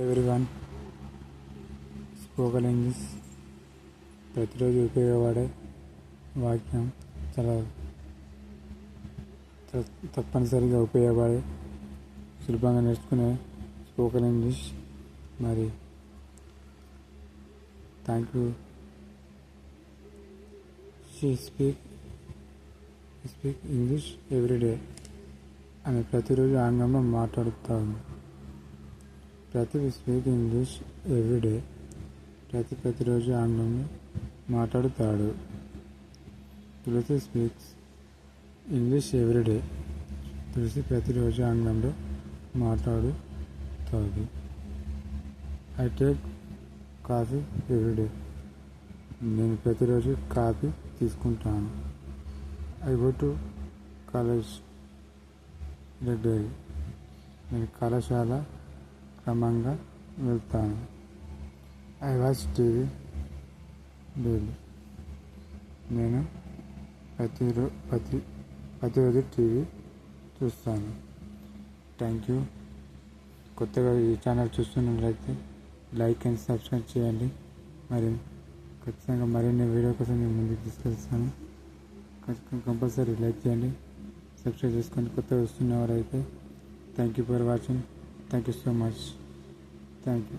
Everyone స్పోకల్ English ప్రతిరోజు ఉపయోగపడే వాక్యం చాలా తప్పనిసరిగా ఉపయోగపడే సులభంగా నేర్చుకునే స్పోకల్ ఇంగ్లీష్ మరి thank you she speak speak English everyday అని ప్రతిరోజు ఆంగ్లంలో మాట్లాడుతాము. ప్రతి స్పీక్ ఇంగ్లీష్ ఎవ్రీడే ప్రతి ప్రతిరోజు ఆంగ్లంలో మాట్లాడుతాడు. Tulasi speaks English everyday Tulasi ప్రతిరోజు ఆంగ్లంలో మాట్లాడుతుంది ఐ టేక్ కాఫీ ఎవ్రీడే నేను ప్రతిరోజు కాఫీ తీసుకుంటాను. I go to college regular నేను కళాశాల క్రమంగా వెళ్తాను. ఐ వాచ్ టీవీ డైలీ నేను ప్రతిరో ప్రతి ప్రతిరోజు టీవీ చూస్తాను. థ్యాంక్ యూ కొత్తగా ఈ ఛానల్ చూస్తున్నట్లయితే లైక్ అండ్ సబ్స్క్రైబ్ చేయండి. మరి ఖచ్చితంగా మరిన్ని వీడియో కోసం నేను ముందుకు తీసుకెళ్తాను. ఖచ్చితంగా కంపల్సరీ లైక్ చేయండి. సబ్స్క్రైబ్ చేసుకొని కొత్తగా వస్తున్నవారైతే thank you for watching thank you so much thank you